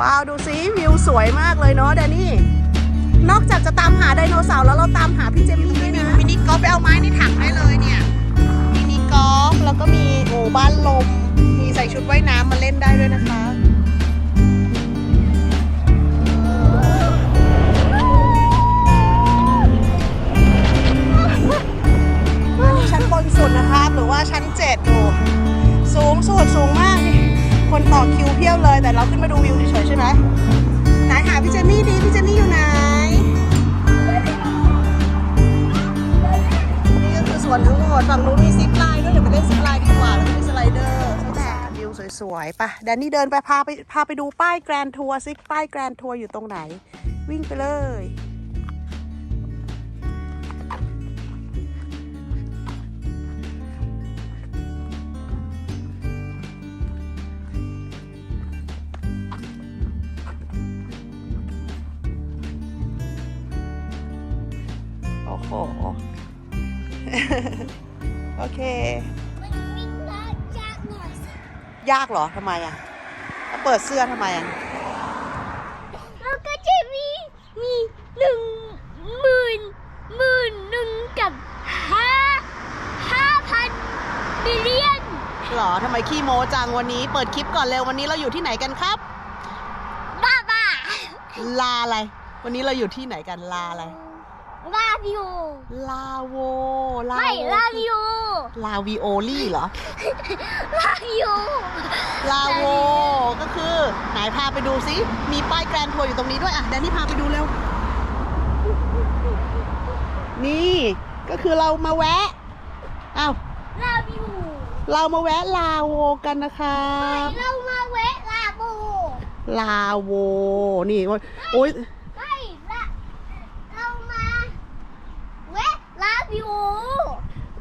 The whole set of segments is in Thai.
ว้าว ดูสิวิวสวยมากเลยเนาะแดนนี่ นอกจากจะตามหาไดโนเสาร์แล้วเราตามหาพี่เจมี่ด้วยนะมินิกอล์ฟไปเอาไม้ในถังได้เลยเนี่ยมินิกอล์ฟแล้วก็มีโอ้บ้านลม มีใส่ชุดว่ายน้ำมาเล่นได้ด้วยนะคะอันนี้ชั้นบนสุดนะครับ หรือว่าชั้นเจ็ดดู สูงสุดสูงมากนี่ คนต่อคิวเพียบเลย แต่เราขึ้นมาดูวิวเฉยๆใช่ไหมไหนหาพี่เจมี่ดีพี่เจมี่อยู่ไหน นี่ก็คือสวนทั้งหมดฝั่งนู้นมีซิปไลน์ด้วยเดี๋ยวไปเล่นซิปไลน์ดีกว่า แล้วก็มีสไลเดอร์ใช่ไหมวิวสวยๆปะแดนนี่เดินไปพาไปพาไปดูป้ายแกรนทัวร์ซิป้ายแกรนทัวร์อยู่ตรงไหน วิ่งไปเลย โอ้โหโอเคมันวิ่งลากยากหน่อยสิยากเหรอทำไมอะแล้วเปิดเสื้อทำไมอะ แล้วก็จะมีมีหนึ่งหมื่นหมื่นหนึ่งกับห้าห้าพันมิลเลียนหรอทำไมขี้โมจังวันนี้ เปิดคลิปก่อนเร็ววันนี้เราอยู่ที่ไหนกันครับ บ้าบ้าลาอะไร วันนี้เราอยู่ที่ไหนกันลาอะไร ลาวิโอลาโวลาไม่โวลาวิโอลาวิโอลี่เหรอ ลาวิโอลาโวก็คือไหนพาไปดูซิ มีป้ายแกรนทัวร์อยู่ตรงนี้ด้วยอะแดนนี่พาไปดูเร็ว นี่ก็คือเรามาแวะอ้าวลาวิโอเรามาแวะลาโวกันนะครัไม่บเรามาแวะลาโบลาโวนี่โอ้ย ไม่ละเรามาแวะลาวิโอ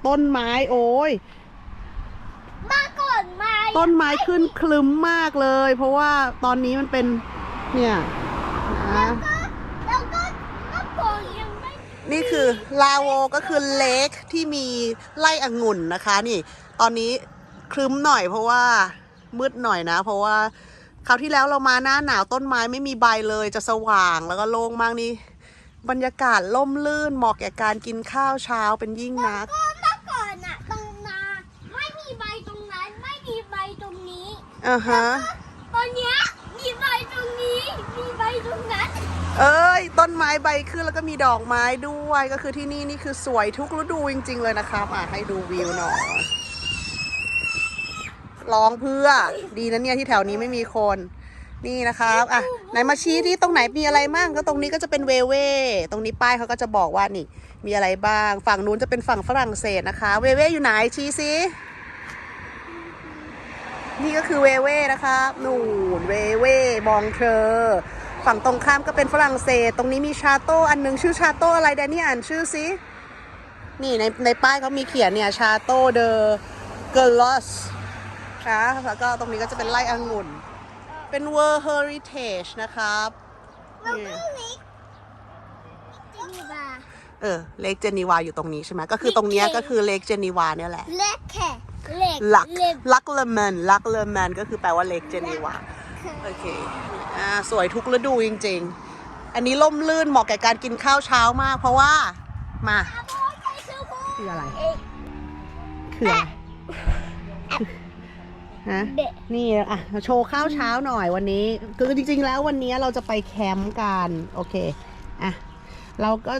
ต้นไม้โอ้ยมาก่อนมาต้นไม้ขึ้นคลึ้มมากเลย เพราะว่าตอนนี้มันเป็นเนี่ยนะแล้วก็ก็ก่อนยังไม่นี่คือลาโวก็คือเลคที่มีไร่องุ่นนะคะ นี่ ตอนนี้คลึ้มหน่อยเพราะว่ามืดหน่อยนะ เพราะว่าคราวที่แล้วเรามาหน้าหนาวต้นไม้ไม่มีใบเลยจะสว่างแล้วก็โล่งมากนี่บรรยากาศล่มลื่นเหมาะแก่การกินข้าวเช้าเป็นยิ่งนักก็เมื่อก่อนอะตรงนาไม่มีใบตรงนั้นไม่มีใบตรงนี้ อ่าฮะ ตอนเนี้ยมีใบตรงนี้ มีใบตรงนั้น เอ้ย ต้นไม้ใบขึ้นแล้วก็มีดอกไม้ด้วย ก็คือที่นี่นี่คือสวยทุกฤดูจริง ๆ เลยนะครับอะให้ดูวิวหน่อย ร้องเพื่อ ดีนะเนี่ยที่แถวนี้ไม่มีคน นี่นะครับ อะ ไหนมาชี้ที่ตรงไหนมีอะไรมั่งก็ตรงนี้ก็จะเป็นเวเว่ตรงนี้ป้ายเขาก็จะบอกว่านี่ มีอะไรบ้าง ฝั่งนู้นจะเป็นฝั่งฝรั่งเศสนะคะ เวเว่อยู่ไหนชี้ซิ นี่ก็คือเวเว่นะครับนู่นเวเว่มองเธอ ฝั่งตรงข้ามก็เป็นฝรั่งเศส ตรงนี้มีชาโต้อันหนึงชื่อชาโต้อะไรแดนนี่อ่านชื่อซินี่ในในป้ายเขามีเขียนเนี่ยชาโต้เดอเกลอสนะแล้วก็ตรงนี้ก็จะเป็นไร่องุ่น เป็น World Heritage นะครับแล้วนี่ก็เล็กเจนีวาเออเลกเจนีวาอยู่ตรงนี้ใช่ไหมก็คือตรงเนี้ยก็คือเลกเจนีวาเนี่ยแหละเล็กแค่ เล็กลักเล็ก ลักเลแมนลักเลแมนก็คือแปลว่าเลกเจนีวาโอเคอ่าสวยทุกฤดูจริง ๆ อันนี้ล่มลื่นเหมาะแก่การกินข้าวเช้ามาก เพราะว่ามาอาโบใช้ชื่อพูคืออะไรเอ๊ะคืออะไรฮะเด็กนี่อะโชว์ข้าวเช้าหน่อยวันนี้ คือจริง ๆ แล้ววันนี้เราจะไปแคมป์กัน โอเคอะเราก็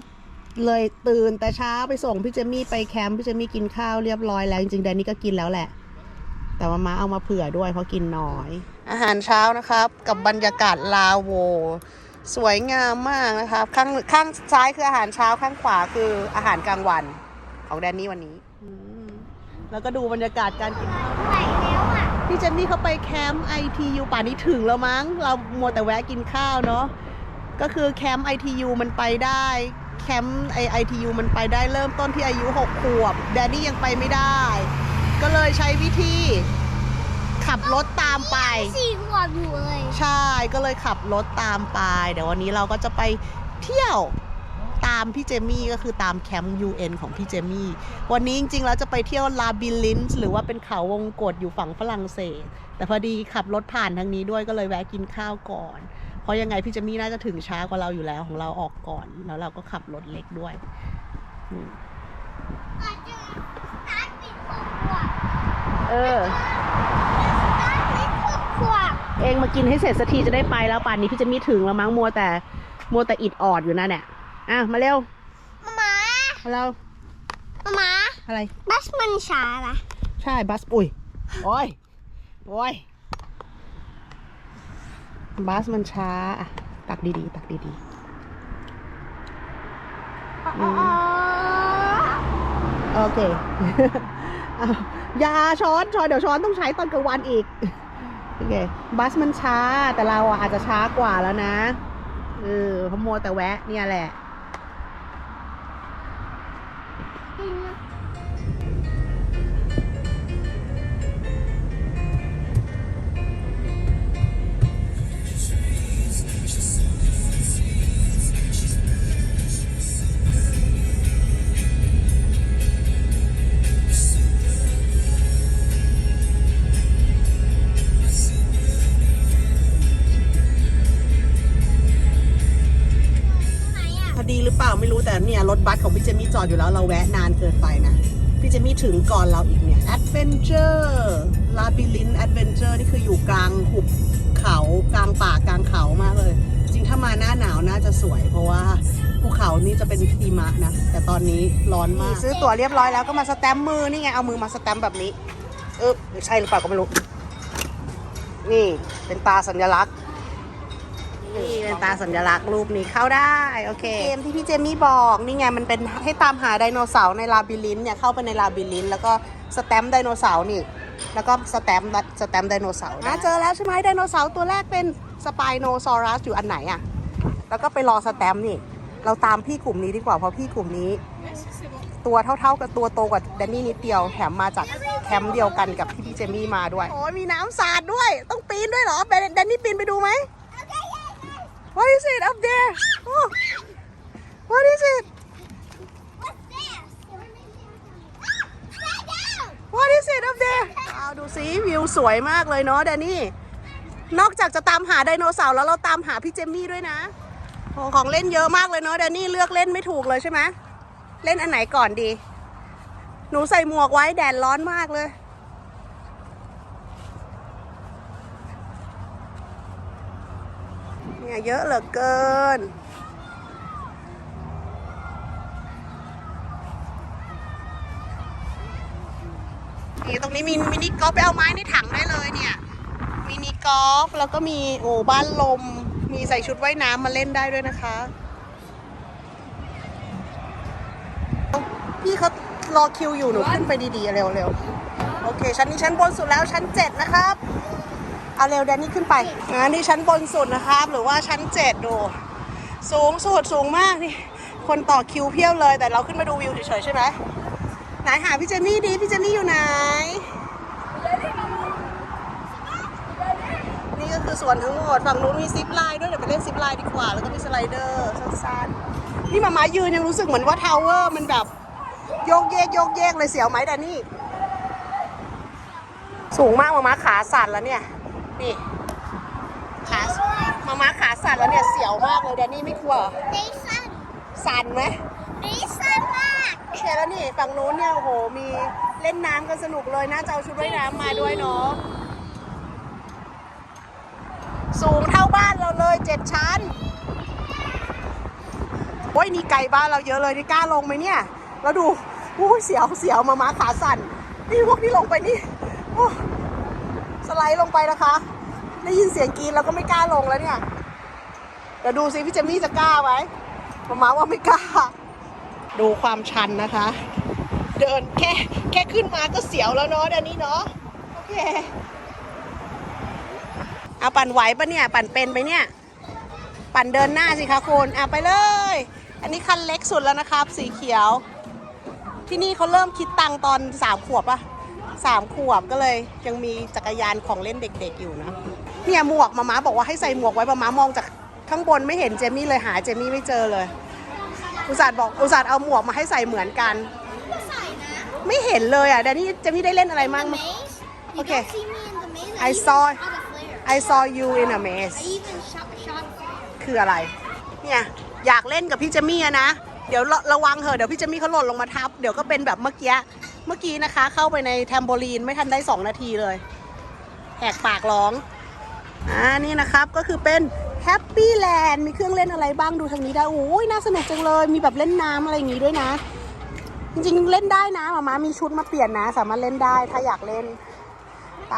เลยตื่นแต่เช้าไปส่งพี่เจมี่ไปแคมป์พี่เจมี่กินข้าวเรียบร้อยแล้วจริงๆแดนนี่ก็กินแล้วแหละ แต่ว่ามาเอามาเผื่อด้วยเพราะกินน้อย อาหารเช้านะครับ กับบรรยากาศลาโว สวยงามมากนะครับข้างข้างซ้ายคืออาหารเช้าข้างขวาคืออาหารกลางวัน ของแดนนี่วันนี้อืมแล้วก็ดูบรรยากาศการกินข้าวไหวแล้วอะพี่เจนนี่เขาไปแคมป์ ITU ป่านนี้ถึงแล้วมั้ง เรามัวแต่แวะกินข้าวเนาะก็คือแคมป์ ITU มันไปได้ แคมป์ไอ ITU มันไปได้เริ่มต้นที่อายุ 6 ขวบ แดนนี่ยังไปไม่ได้ ก็เลยใช้วิธีขับรถตามไป สี่ขวบอยู่เลยใช่ก็เลยขับรถตามไป เดี๋ยววันนี้เราก็จะไปเที่ยวตามพี่เจมี่ก็คือตามแคมป์ UN ของพี่เจมี่ วันนี้จริงๆแล้วจะไปเที่ยวลาบิลินส์หรือว่าเป็นเขาวงกฏอยู่ฝั่งฝรั่งเศส แต่พอดีขับรถผ่านทางนี้ด้วยก็เลยแวะกินข้าวก่อน เพราะยังไงพี่เจมี่น่าจะถึงช้ากว่าเราอยู่แล้วของเราออกก่อน แล้วเราก็ขับรถเล็กด้วยอืมอาจจะสตาร์ทปิดหกขวบเออสตาร์ทปิดหกขวบเองมากินให้เสร็จสักทีจะได้ไปแล้วป่านนี้พี่เจมี่ถึงแล้วมั้งมัวแต่มัวแต่อิดออดอยู่นั่นแหละอะมาเร็วหมามาเร็วหมาอะไร บัสมันช้าละใช่บัส อุ้ย โอ้ย โอ้ย บัสมันช้าอะตักดีๆ ตักดีอืมๆโอเคเอาอย่าช้อนช้อนเดี๋ยวช้อนต้องใช้ตอนกลางวันอีก โอเค บัสมันช้าแต่เราอะอาจจะช้ากว่าแล้วนะ เออเพราะมัวแต่แวะเนี่ยแหละ บัสของพี่เจมี่จอดอยู่แล้วเราแวะนานเกินไปนะ พี่เจมี่ถึงก่อนเราอีกเนี่ย Adventure Labyrinth Adventure นี่คืออยู่กลางหุบเขากลางป่ากลางเขามากเลย จริงถ้ามาหน้าหนาวน่าจะสวย เพราะว่าภูเขานี่จะเป็นหิมะนะ แต่ตอนนี้ร้อนมาก ซื้อตั๋วเรียบร้อยแล้วก็มาสแตมป์มือนี่ไง เอามือมาสแตมป์แบบนี้เออใช่หรือเปล่าก็ไม่รู้ นี่เป็นตาสัญลักษณ์ นี่เป็นตาสัญลักษณ์รูปนี้เข้าได้โอเคเกมที่พี่เจมี่บอกนี่ไงมันเป็นให้ตามหาไดโนเสาร์ในลาบิลินเนี่ยเข้าไปในลาบิลินแล้วก็สแตมป์ไดโนเสาร์นี่แล้วก็สแตมป์สแตมป์ไดโนเสาร์นะเจอแล้วใช่ไหมไดโนเสาร์ตัวแรกเป็นสไปโนซอรัสอยู่อันไหนอะแล้วก็ไปรอสแตมป์นี่ เราตามพี่กลุ่มนี้ดีกว่าเพราะพี่กลุ่มนี้ ตัวเท่าๆกับตัวโตกว่าแดนนี่นิดเดียวแถมมาจากแคมป์เดียวกันกับที่พี่เจมี่มาด้วยโอ้ยมีน้ำสาดด้วย ต้องปีนด้วยเหรอแดนนี่ปีนไปดูไหม What is it up there? Oh, what is it? What's this? What is it up there? เอาดูสิวิวสวยมากเลยเนาะแดนนี่ นอกจากจะตามหาไดโนเสาร์แล้วเราตามหาพี่เจมมี่ด้วยนะโอ้ของเล่นเยอะมากเลยเนาะแดนนี่เลือกเล่นไม่ถูกเลยใช่ไหมเล่นอันไหนก่อนดี หนูใส่หมวกไว้แดดร้อนมากเลย เนี่ยเยอะเหลือเกิน นี่ตรงนี้มีมินิกอล์ฟไปเอาไม้ในถังได้เลยเนี่ย มินิกอล์ฟแล้วก็มีโอ้บ้านลม มีใส่ชุดว่ายน้ำมาเล่นได้ด้วยนะคะ พี่เขารอคิวอยู่หนูขึ้นไปดีๆ เร็วๆ โอเคชั้นนี้ชั้นบนสุดแล้วชั้นเจ็ดนะครับ เอาเร็วแดนนี่ขึ้นไปอ่านี่ชั้นบนสุดนะครับ หรือว่าชั้นเจ็ดดู สูงสุดสูงมากนี่ คนต่อคิวเพียบเลย แต่เราขึ้นมาดูวิวเฉยๆใช่ไหมไหนหาพี่เจมี่ดิพี่เจมี่อยู่ไหน นี่ก็คือส่วนทั้งหมด ฝั่งนู้นมีซิปไลน์ด้วย เดี๋ยวไปเล่นซิปไลน์ดีกว่า แล้วก็มีสไลเดอร์สั้นๆนี่มามายืนยังรู้สึกเหมือนว่าทาวเวอร์มันแบบโยกเยกโยกเยกเลยเสียวไหมแดนนี่ สูงมากมามาขาสั่นแล้วเนี่ย นี่ขามามาขาสั่นแล้วเนี่ยเสียวมากเลยแดนนี่ไม่กลัวเหรอ They sun. สั่นไหม They sun มากโอเคแล้วนี่ฝั่งนู้นเนี่ยโอ้โหมีเล่นน้ำกันสนุกเลยน่าจะเอาชุดว่ายน้ำมาด้วยเนาะสูงเท่าบ้านเราเลยเจ็ดชั้นโอ้ยนี่ไกลบ้านเราเยอะเลยนี่กล้าลงไหมเนี่ยแล้วดูโอ้ยเสียวเสียวมาม้าขาสั่นนี่พวกที่ลงไปนี่โอ้ สไลด์ลงไปนะคะ ได้ยินเสียงกรีดแล้วก็ไม่กล้าลงแล้วเนี่ยเดี๋ยวดูซิพี่เจมี่จะกล้าไหมมามาว่าไม่กล้า ดูความชันนะคะ เดินแค่แค่ขึ้นมาก็เสียวแล้วเนาะเดี๋ยวนี้เนาะโอเคเอาปั่นไหวปะเนี่ย ปั่นเป็นไปเนี่ย ปั่นเดินหน้าสิคะคุณเอาไปเลย อันนี้คันเล็กสุดแล้วนะครับ สีเขียว ที่นี่เขาเริ่มคิดตังค์ตอนสามขวบปะ สามขวบก็เลยยังมีจักรยานของเล่นเด็กๆอยู่นะเนี่ยหมวกมาม้าบอกว่าให้ใส่หมวกไว้มาม้ามองจากข้างบนไม่เห็นเจมี่เลยหาเจมี่ไม่เจอเลยเราอุตส่าห์บอกอุตส่าห์เอาหมวกมาให้ใส่เหมือนกันก็ใส่นะไม่เห็นเลยอะแดนนี่เจะพี่ได้เล่นอะไรมั่ง maze you Okay. don't see me in the maze I even saw- shot a flare I saw you in a maze I even shot shot a flare คืออะไร เนี่ย อยากเล่นกับพี่เจมี่อะนะ เดี๋ยวระระวังเหอะเดี๋ยวพี่เจมี่เขาหล่นลงมาทับ เดี๋ยวก็เป็นแบบเมื่อกี้ เมื่อกี้นะคะ เข้าไปในแทมโบลีนไม่ทันได้ 2 นาทีเลยแหกปากร้องอ่านี่นะครับก็คือเป็นแฮปปี้แลนด์มีเครื่องเล่นอะไรบ้างดูทางนี้ได้โอ้ยน่าสนุกจังเลย มีแบบเล่นน้ำอะไรอย่างงี้ด้วยนะ จริงๆเล่นได้นะหมามามีชุดมาเปลี่ยนนะ สามารถเล่นได้ถ้าอยากเล่นไป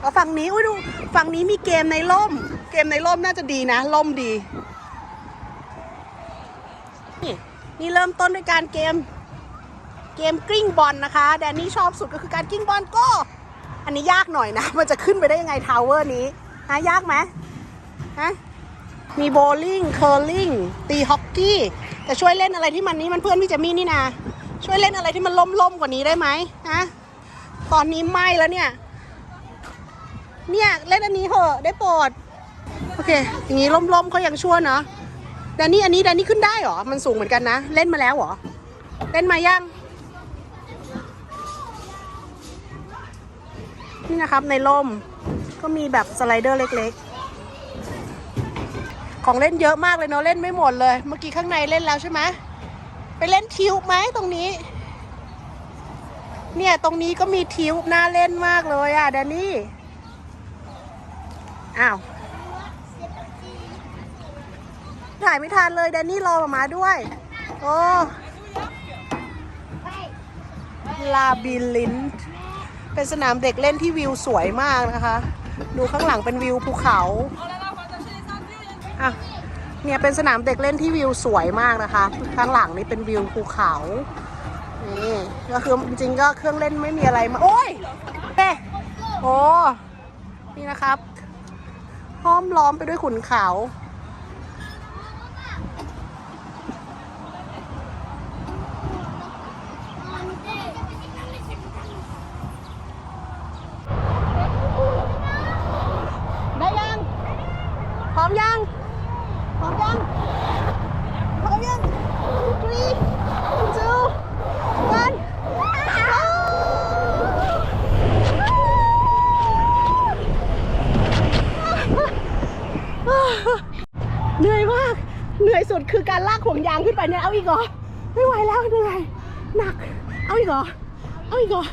แล้วฝั่งนี้อุ้ยดูฝั่งนี้มีเกมในร่ม เกมในร่มน่าจะดีนะร่มดีนี่นี่เริ่มต้นด้วยการเกม เกมกลิ้งบอลนะคะ แดนนี่ชอบสุดก็คือการกลิ้งบอลก็ อันนี้ยากหน่อยนะ มันจะขึ้นไปได้ยังไงทาวเวอร์นี้ฮะยากไหมฮะมีโบว์ลิ่งเคอร์ลิงตีฮอกกี้แต่ช่วยเล่นอะไรที่มันนี้มันเพื่อนพี่เจมี่นี่นะช่วยเล่นอะไรที่มันล่มๆกว่านี้ได้ไหมฮะตอนนี้ไม่แล้วเนี่ย เนี่ยเล่นอันนี้เหอะได้โปรดโอเค อย่างนี้ล่มๆเขายังชั่วเนาะแดนนี่อันนี้แดนนี่ขึ้นได้หรอ มันสูงเหมือนกันนะ เล่นมาแล้วหรอ เล่นมายัง นี่นะครับในร่มก็มีแบบสไลเดอร์เล็กๆ ของเล่นเยอะมากเลยเนาะเล่นไม่หมดเลย เมื่อกี้ข้างในเล่นแล้วใช่ไหมไปเล่นทิวบไหมตรงนี้ เนี่ยตรงนี้ก็มีทิวบน่าเล่นมากเลยอะแดนนี่อ้าวถ่ายไม่ทันเลยแดนนี่รอมาด้วย โอ้ลาบิลิน เป็นสนามเด็กเล่นที่วิวสวยมากนะคะ ดูข้างหลังเป็นวิวภูเขาอะเนี่ยเป็นสนามเด็กเล่นที่วิวสวยมากนะคะ ข้างหลังนี่เป็นวิวภูเขานี่ก็คือจริงๆก็เครื่องเล่นไม่มีอะไรมาโอ้ยเอ๊โอ้นี่นะครับห้อมล้อมไปด้วยขุนเขา ได้ยัง พร้อมยัง พร้อมยัง พร้อมยัง three two one go เหนื่อยมาก เหนื่อยสุดคือการลากห่วงยางขึ้นไป เนี่ยเอาอีกเหรอไม่ไหวแล้วเหนื่อยหนัก เอาอีกเหรอเอาอีกเหรอ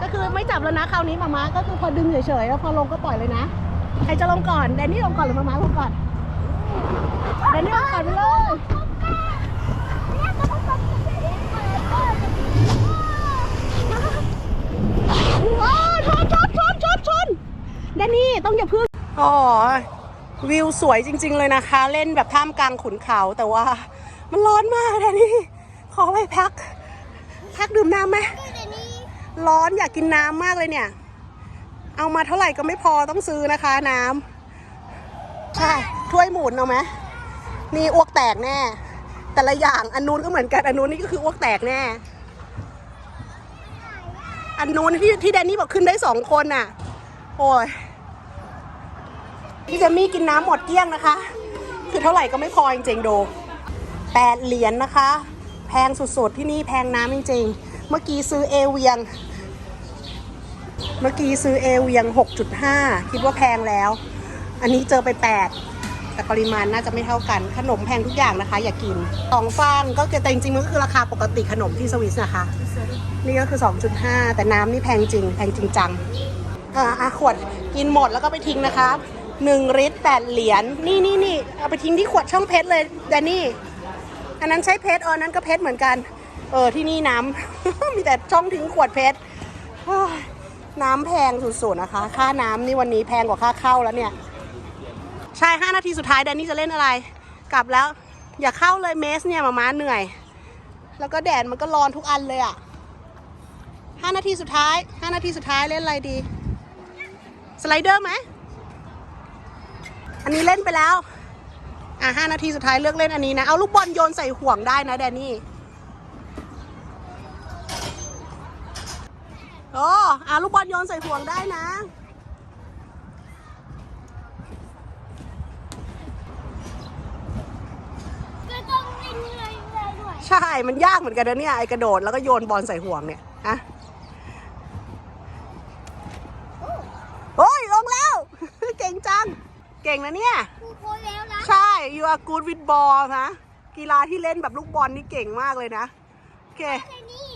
ก็คือไม่จับแล้วนะคราวนี้มาม่าก็คือพอดึงเฉยๆแล้วพอลงก็ปล่อยเลยนะใครจะลงก่อนแดนนี่ลงก่อนหรือมาม่าลงก่อนแดนนี่ลงก่อนไปเลยโอ้ชนชนชนชนชนแดนนี่ต้องอย่าพึ่งอ๋อ วิวสวยจริง ๆ เลยนะคะ เล่นแบบท่ามกลางขุนเขาแต่ว่า มันร้อนมากแดนนี่ขอไปพัก พักดื่มน้ำไหมร้อนอยากกินน้ำมากเลยเนี่ย เอามาเท่าไหร่ก็ไม่พอต้องซื้อนะคะน้ำใช่ถ้วยหมุนเอาไหมนี่อ้วกแตกแน่ แต่ละอย่างอันนู้นก็เหมือนกันอันนู้นนี่ก็คืออ้วกแตกแน่อันนู้นที่ที่แดนนี่บอกขึ้นได้สองคนน่ะ โอ้ย พี่เจมี่กินน้ำหมดเกลี้ยงนะคะ คือเท่าไหร่ก็ไม่พอจริงๆดูแปดเหรียญนะคะ แพงสุดๆที่นี่แพงน้ำจริงๆ เมื่อกี้ซื้อเอเวียง เมื่อกี้ซื้อเอเวียง 6.5 คิดว่าแพงแล้ว อันนี้เจอไป 8 แต่ปริมาณน่าจะไม่เท่ากัน ขนมแพงทุกอย่างนะคะ อย่ากินสองฟางก็คือแต่จริงๆมันก็คือราคาปกติขนมที่สวิสนะคะ นี่ก็คือ 2.5 แต่น้ำนี่แพงจริง แพงจริงจังอะอะขวดกินหมดแล้วก็ไปทิ้งนะคะ 1ลิตร8เหรียญนี่นี่นี่เอาไปทิ้งที่ขวดช่องเพชรเลยแดนนี่ อันนั้นใช้เพชรเออนนั้นก็เพชรเหมือนกัน เออที่นี่น้ำ มีแต่ช่องทิ้งขวดเพชรน้ำแพงสุดๆนะคะ ค่าน้ำนี่วันนี้แพงกว่าค่าเข้าแล้วเนี่ย ใช่ 5 นาทีสุดท้ายแดนนี่จะเล่นอะไร กลับแล้ว อย่าเข้าเลยเมสเนี่ยมาม้าเหนื่อย แล้วก็แดดมันก็ร้อนทุกอันเลยอะ่ะ5นาทีสุดท้าย 5 นาทีสุดท้ายเล่นอะไรดี สไลเดอร์ไหม อันนี้เล่นไปแล้ว อะห้านาทีสุดท้ายเลือกเล่นอันนี้นะ เอาลูกบอลโยนใส่ห่วงได้นะแดนนี่โอ้อะลูกบอลโยนใส่ห่วงได้นะใช่ มันยากเหมือนกันนะเนี่ยไอ้กระโดดแล้วก็โยนบอลใส่ห่วงเนี่ยอะโอ้ย ลงแล้ว เก่งจัง เก่ง นะเนี่ยครูโพสแล้วนะใช่ you are good with ball นะ กีฬาที่เล่นแบบลูกบอลนี่เก่งมากเลยนะ โอเคแต่นี่